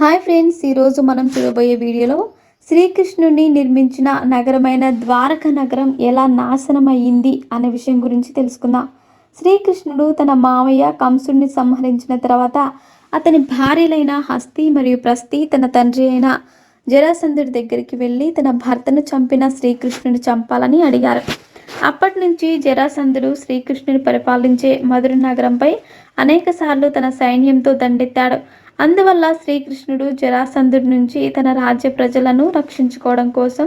Hi friends ఈరోజు మనం చూడబోయే వీడియోలో శ్రీకృష్ణుడిని నిర్మించిన నగరమైన ద్వారక నగరం ఎలా నాశనం అయ్యింది అనే విషయం గురించి తెలుసుకుందాం. శ్రీకృష్ణుడు తన మామయ్య కంసుడిని సంహరించిన తర్వాత అతని భార్యలైన హస్తి మరియు ప్రస్తి తన తండ్రి అయిన జరాసంధుడి దగ్గరికి వెళ్ళి తన భర్తను చంపిన శ్రీకృష్ణుని చంపాలని అడిగారు. అప్పటి నుంచి జరాసంధుడు శ్రీకృష్ణుని పరిపాలించే మధుర నగరంపై అనేకసార్లు తన సైన్యంతో దండెత్తాడు. అందువల్ల శ్రీకృష్ణుడు జరాసంధుడి నుంచి తన రాజ్య ప్రజలను రక్షించుకోవడం కోసం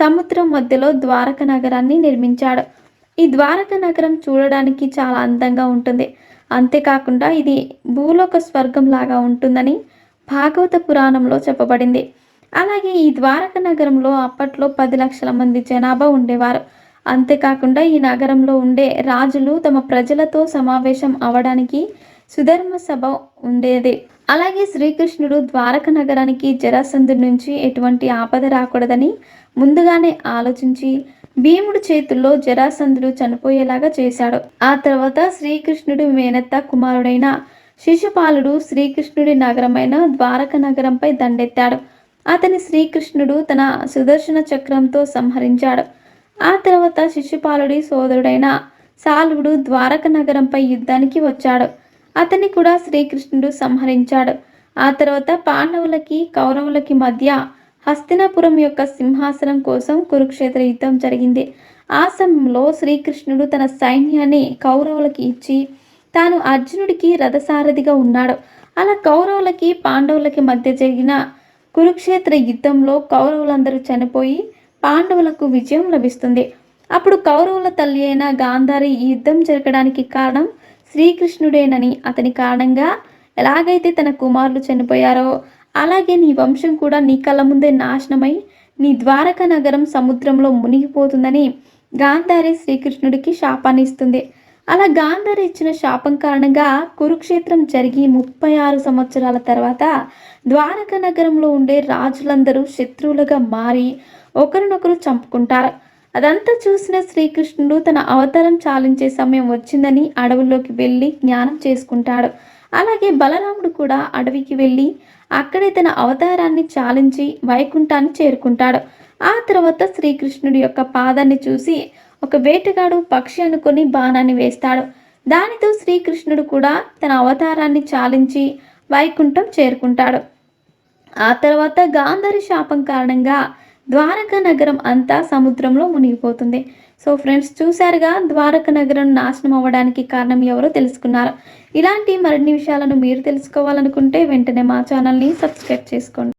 సముద్రం మధ్యలో ద్వారక నగరాన్ని నిర్మించాడు. ఈ ద్వారక నగరం చూడడానికి చాలా అందంగా ఉంటుంది. అంతేకాకుండా ఇది భూలోక స్వర్గం లాగా ఉంటుందని భాగవత పురాణంలో చెప్పబడింది. అలాగే ఈ ద్వారక నగరంలో అప్పట్లో పది లక్షల మంది జనాభా ఉండేవారు. అంతేకాకుండా ఈ నగరంలో ఉండే రాజులు తమ ప్రజలతో సమావేశం అవడానికి సుధర్మ సభ ఉండేది. అలాగే శ్రీకృష్ణుడు ద్వారక నగరానికి జరాసంధు నుంచి ఎటువంటి ఆపద రాకూడదని ముందుగానే ఆలోచించి భీముడు చేతుల్లో జరాసంధుడు చనిపోయేలాగా చేశాడు. ఆ తర్వాత శ్రీకృష్ణుడి మేనత్త కుమారుడైన శిశుపాలుడు శ్రీకృష్ణుడి నగరమైన ద్వారక నగరంపై దండెత్తాడు. అతని శ్రీకృష్ణుడు తన సుదర్శన చక్రంతో సంహరించాడు. ఆ తర్వాత శిశుపాలుడి సోదరుడైన సాల్వుడు ద్వారక నగరంపై యుద్ధానికి వచ్చాడు. అతన్ని కూడా శ్రీకృష్ణుడు సంహరించాడు. ఆ తర్వాత పాండవులకి కౌరవులకి మధ్య హస్తినాపురం యొక్క సింహాసనం కోసం కురుక్షేత్ర యుద్ధం జరిగింది. ఆ సమయంలో శ్రీకృష్ణుడు తన సైన్యాన్ని కౌరవులకి ఇచ్చి తాను అర్జునుడికి రథసారథిగా ఉన్నాడు. అలా కౌరవులకి పాండవులకి మధ్య జరిగిన కురుక్షేత్ర యుద్ధంలో కౌరవులందరూ చనిపోయి పాండవులకు విజయం లభిస్తుంది. అప్పుడు కౌరవుల తల్లి అయిన గాంధారి ఈ యుద్ధం జరగడానికి కారణం శ్రీకృష్ణుడేనని అతని కారణంగా ఎలాగైతే తన కుమారులు చనిపోయారో అలాగే నీ వంశం కూడా నీ కళ్ళ ముందే నాశనమై నీ ద్వారక నగరం సముద్రంలో మునిగిపోతుందని గాంధారి శ్రీకృష్ణుడికి శాపాన్ని ఇస్తుంది. అలా గాంధారి ఇచ్చిన శాపం కారణంగా కురుక్షేత్రం జరిగి ముప్పై ఆరు సంవత్సరాల తర్వాత ద్వారక నగరంలో ఉండే రాజులందరూ శత్రువులుగా మారి ఒకరినొకరు చంపుకుంటారు. అదంతా చూసిన శ్రీకృష్ణుడు తన అవతారం చాలించే సమయం వచ్చిందని అడవుల్లోకి వెళ్ళి జ్ఞానం చేసుకుంటాడు. అలాగే బలరాముడు కూడా అడవికి వెళ్ళి అక్కడే తన అవతారాన్ని చాలించి వైకుంఠాన్ని చేరుకుంటాడు. ఆ తర్వాత శ్రీకృష్ణుడి యొక్క పాదాన్ని చూసి ఒక వేటగాడు పక్షి అనుకొని బాణాన్ని వేస్తాడు. దానితో శ్రీకృష్ణుడు కూడా తన అవతారాన్ని చాలించి వైకుంఠం చేరుకుంటాడు. ఆ తర్వాత గాంధారి శాపం కారణంగా ద్వారక నగరం అంతా సముద్రంలో మునిగిపోతుంది. సో ఫ్రెండ్స్ చూశారుగా ద్వారక నగరం నాశనం అవ్వడానికి కారణం ఎవరో తెలుసుకున్నారు. ఇలాంటి మరిన్ని విషయాలను మీరు తెలుసుకోవాలనుకుంటే వెంటనే మా ఛానల్ని సబ్స్క్రైబ్ చేసుకోండి.